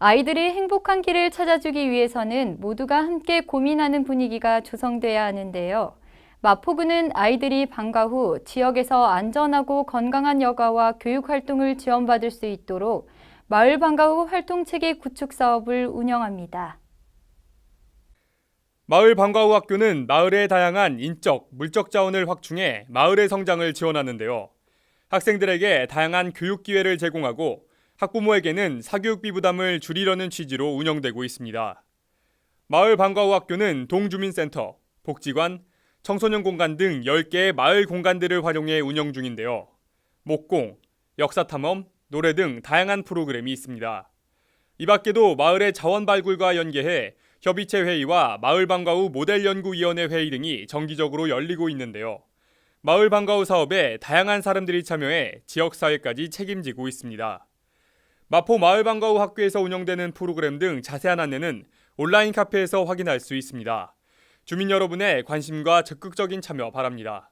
아이들이 행복한 길을 찾아주기 위해서는 모두가 함께 고민하는 분위기가 조성돼야 하는데요. 마포구는 아이들이 방과 후 지역에서 안전하고 건강한 여가와 교육 활동을 지원받을 수 있도록 마을 방과 후 활동 체계 구축 사업을 운영합니다. 마을 방과 후 학교는 마을의 다양한 인적, 물적 자원을 확충해 마을의 성장을 지원하는데요. 학생들에게 다양한 교육 기회를 제공하고 학부모에게는 사교육비 부담을 줄이려는 취지로 운영되고 있습니다. 마을 방과후 학교는 동주민센터, 복지관, 청소년 공간 등 10개의 마을 공간들을 활용해 운영 중인데요. 목공, 역사 탐험, 노래 등 다양한 프로그램이 있습니다. 이 밖에도 마을의 자원 발굴과 연계해 협의체 회의와 마을 방과 후 모델 연구위원회 회의 등이 정기적으로 열리고 있는데요. 마을 방과 후 사업에 다양한 사람들이 참여해 지역 사회까지 책임지고 있습니다. 마포 마을 방과 후 학교에서 운영되는 프로그램 등 자세한 안내는 온라인 카페에서 확인할 수 있습니다. 주민 여러분의 관심과 적극적인 참여 바랍니다.